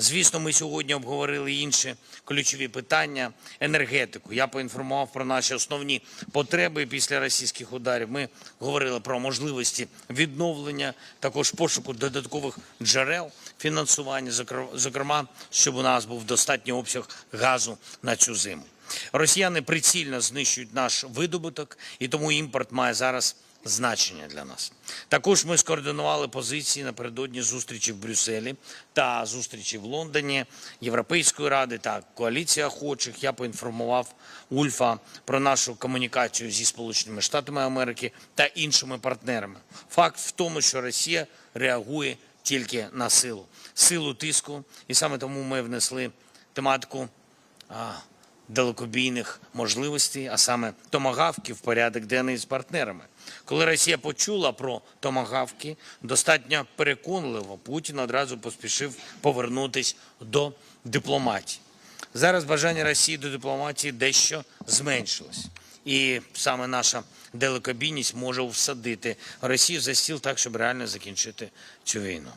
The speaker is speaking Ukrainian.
Звісно, ми сьогодні обговорили інші ключові питання енергетику. Я поінформував про наші основні потреби після російських ударів. Ми говорили про можливості відновлення, також пошуку додаткових джерел фінансування, зокр- зокрема, щоб у нас був достатній обсяг газу на цю зиму. Росіяни прицільно знищують наш видобуток, і тому імпорт має зараз значення для нас. Також ми скоординували позиції напередодні зустрічі в Брюсселі та зустрічі в Лондоні Європейської ради та коаліції охочих. Я поінформував Ульфа про нашу комунікацію зі Сполученими Штатами Америки та іншими партнерами. Факт в тому, що Росія реагує тільки на силу, силу тиску, і саме тому ми внесли тематику далекобійних можливостей, а саме томагавки в порядок денний з партнерами. Коли Росія почула про томагавки, достатньо переконливо Путін одразу поспішив повернутись до дипломатії. Зараз бажання Росії до дипломатії дещо зменшилось. І саме наша далекобійність може всадити Росію за стіл так, щоб реально закінчити цю війну.